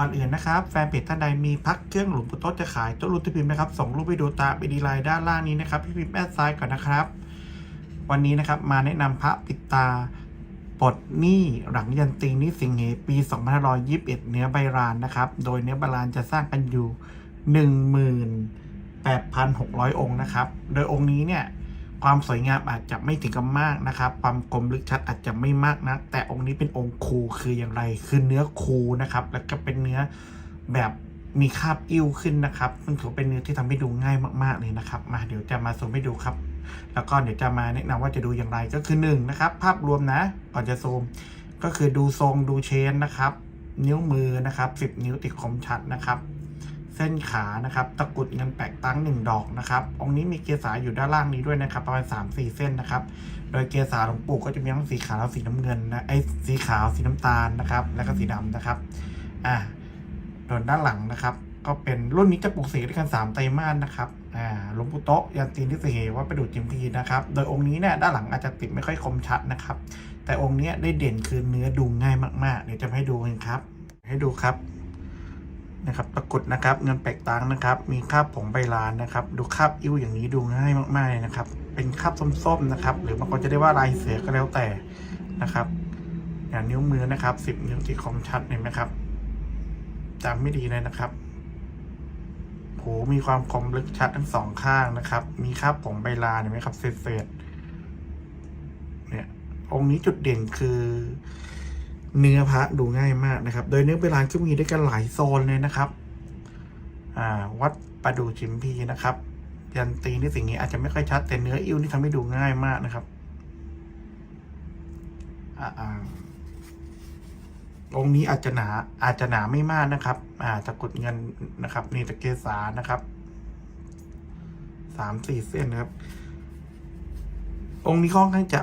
ก่อนอื่นนะครับแฟนเพจท่านใดมีพักเครื่องหลวงปู่โต๊ะจะขายโต๊ะรูปที่พิมพ์นะครับส่งรูปไปดูตามไปดีไลน์ด้านล่างนี้นะครับพี่พิมพ์แอดไซน์ก่อนนะครับ วันนี้นะครับมาแนะนำพระปิดตาปลดหนี้หลังยันตีนิสิงเหปี2521 เนื้อใบรานนะครับ โดยเนื้อใบรานจะสร้างกันอยู่ 18,600 องค์นะครับ โดยองค์นี้เนี่ย ความสวยงามอาจจะไม่ถึงกับมากนะครับ ความคมลึกชัดอาจจะไม่มากนักแต่องค์นี้เป็นองค์คูคืออย่างไร คือเนื้อคูนะครับ แล้วก็เป็นเนื้อแบบมีคาบอิ่วขึ้นนะครับซึ่งถือเป็นเนื้อที่ทำให้ดูง่ายมากๆเลยนะครับ มาเดี๋ยวจะมาซูมให้ดูครับ แล้วก็เดี๋ยวจะมาแนะนำว่าจะดูอย่างไรก็คือหนึ่งนะครับ ภาพรวมนะก่อนจะซูม ก็คือดูทรงดูเชนนะครับ นิ้วมือนะครับสิบนิ้วติดคมชัดนะครับ เส้นขานะครับ ตะกุดเงินแปลกตั้งหนึ่งดอกนะครับ องค์นี้มีเกสาอยู่ด้านล่างนี้ด้วยนะครับ ประมาณสามสี่เส้นนะครับ โดยเกสาหลวงปู่ก็จะมีทั้งสีขาวและสีน้ำเงินนะไอ้สีขาวสีน้ำตาลนะครับ แล้วก็สีดำนะครับอ่าโดยด้านหลังนะครับ ก็เป็นรุ่นนี้จะปลูกเสกด้วยกันสามไตรมาสนะครับอ่าหลวงปู่โตะยันตีนที่เสเหว่าไปดูจิมพีนะครับ โดยองค์นี้เนี่ยด้านหลังอาจจะติดไม่ค่อยคมชัดนะครับ แต่องค์นี้ได้เด่นคือเนื้อดูง่ายมากๆ เดี๋ยวจะให้ดูกันครับ ให้ดูครับ นะครับตะกรุดนะครับเงินแปลกตังนะครับ มีคราบผงใบลานนะครับ ดูคราบอิ่วอย่างนี้ดูง่ายมากๆเลยนะครับ เป็นคราบส้มๆนะครับ หรือบางคนจะได้ว่าลายเสือก็แล้วแต่นะครับอย่างนิ้วมือนะครับสิบนิ้วที่คมชัดเห็นไหมครับจำไม่ดีเลยนะครับโหมีความคมลึกชัดทั้งสองข้างนะครับ มีคราบผงใบลานเห็นไหมครับเศษๆเนี่ยองค์นี้จุดเด่นคือ เนื้อพระดูง่ายมากนะครับ โดยเนื้อใบลานก็มีด้วยกันหลายโซนเลยนะครับอ่าวัดประดูชิมพีนะครับ ยันตีนี่สิ่งนี้อาจจะไม่ค่อยชัด แต่เนื้ออิ่วนี่ทำให้ดูง่ายมากนะครับอ่าองค์นี้อาจจะหนาอาจจะหนาไม่มากนะครับ อ่าตะกุดเงินนะครับนี่ตะเกสานะครับสามสี่เส้นนะครับ องค์นี้ค่อนข้างจะ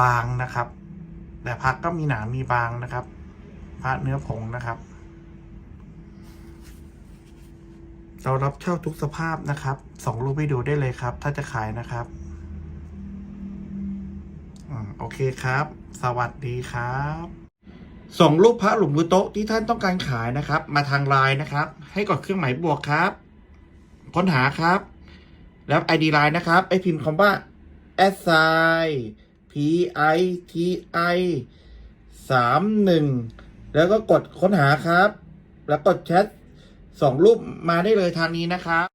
บางนะครับ แต่พักก็มีหนามีบางนะครับ พระเนื้อผงนะครับ เรารับเช่าทุกสภาพนะครับส่งรูปให้ดูได้เลยครับ ถ้าจะขายนะครับอโอเคครับ สวัสดีครับส่งรูปพระหลุมมือโต๊ะที่ท่านต้องการขายนะครับ มาทางไลน์นะครับ ให้กดเครื่องหมายบวกครับ ค้นหาครับ แล้ว ID ไลน์นะครับไอพิมพ์คำว่า s i p i t i สามหนึ่งแล้วก็กดค้นหาครับ แล้วกดแชทสองรูปมาได้เลยทางนี้นะครับ